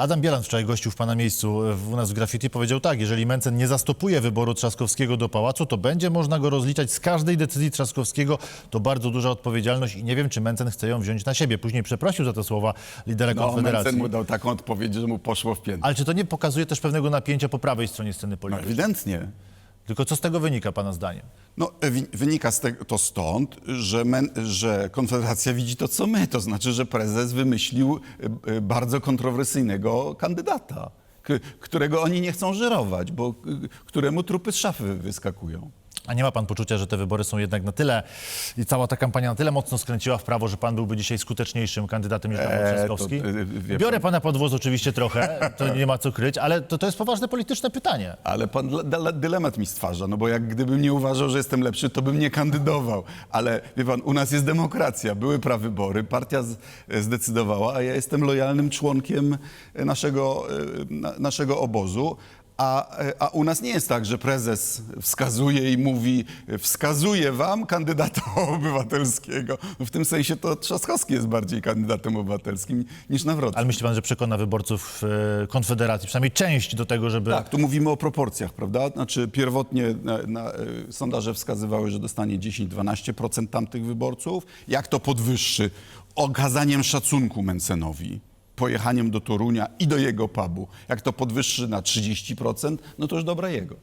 Adam Bielan wczoraj gościł w pana miejscu e, w- u nas w Graffiti powiedział tak, jeżeli Mencen nie zastopuje wyboru Trzaskowskiego do pałacu, to będzie można go rozliczać z każdej decyzji Trzaskowskiego. To bardzo duża odpowiedzialność i nie wiem, czy Mencen chce ją wziąć na siebie. Później przeprosił za te słowa lidera No, Konfederacji. Mencen mu dał taką odpowiedź, że mu poszło w piętę. Ale czy to nie pokazuje też pewnego napięcia po prawej stronie sceny No, politycznej? ewidentnie. Tylko co z tego wynika pana zdaniem? No, wynika z tego, to stąd, że, men, że Konfederacja widzi to, co my. To znaczy, że prezes wymyślił y, y, bardzo kontrowersyjnego kandydata, którego oni nie chcą żerować, bo któremu trupy z szafy wyskakują. A nie ma pan poczucia, że te wybory są jednak na tyle i cała ta kampania na tyle mocno skręciła w prawo, że pan byłby dzisiaj skuteczniejszym kandydatem niż Rafał Eee, Trzaskowski? to, y, wie Biorę pan- pana pod włos oczywiście trochę, to nie ma co kryć, ale to, to jest poważne polityczne pytanie. Ale pan dla- dla- dylemat mi stwarza, no bo jak gdybym nie uważał, że jestem lepszy, to bym nie kandydował. Ale wie pan, u nas jest demokracja, były prawybory, partia z, zdecydowała, a ja jestem lojalnym członkiem naszego, e, na, naszego obozu. A, e, a u nas nie jest tak, że prezes wskazuje i mówi, wskazuje wam kandydata obywatelskiego. No w tym sensie to Trzaskowski jest bardziej kandydatem obywatelskim niż Nawrocki. Ale myśli pan, że przekona wyborców e, Konfederacji, przynajmniej część do tego, żeby... Tak, tu mówimy o proporcjach, prawda? Znaczy pierwotnie na, na, y, sondaże wskazywały, że dostanie 10-12% tamtych wyborców. Jak to podwyższy? Okazaniem szacunku Mencenowi, pojechaniem do Torunia i do jego pubu. Jak to podwyższy na 30%, no to już dobra jego.